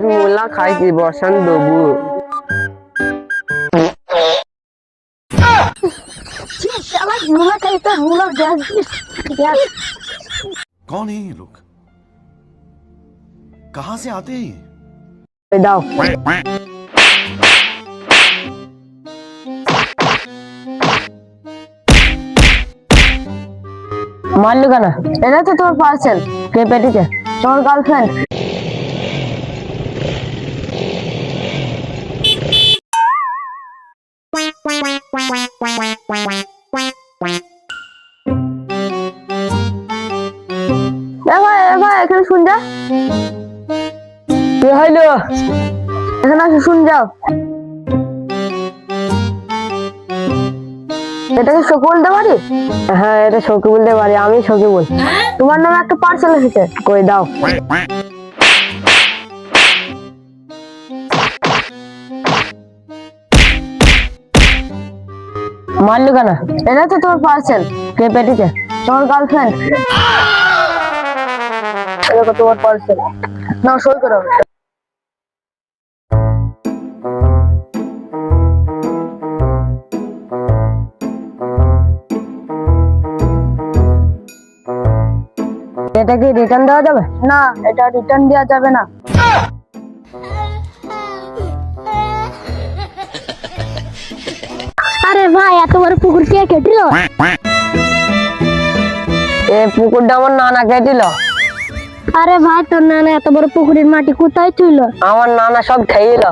মুলা খাইছি বসান দেবু শালা মুলা খাইতে মুলা গ্যাস গ্যাস कौन है ये लोग कहां से आते हैं ये? এই দাও মারলি কেন এটা তো তোমার পার্সেল কে পেটিছে তোমার গার্লফ্রেন্ড ভাই ভাই এখানে শুন যা। কি হইল? এখানে আসো শুন যাও। এটা কি শকি বলতে পারি? হ্যাঁ এটা শকি বলতে পারি আমি শকি বল তোমার নামে একটা পার্সেল এসেছে। কই দাও। মারলো কেন? এটা তো তোমার পার্সেল কে পেটেছে? তোমার গার্লফ্রেন্ড দেখো তোমার পার্সেল না সই করো এটা কি রিটার্ন দেওয়া যাবে? না এটা রিটার্ন দেওয়া যাবে না। আরে ভাই এত বড় পুকুর কে কেটিল? এ পুকুরটা আমার নানা কেটিল। আরে ভাই তোর নানা এত বড় পুকুরের মাটি কোথায় তুইল? আমার নানা সব খেয়ে আরে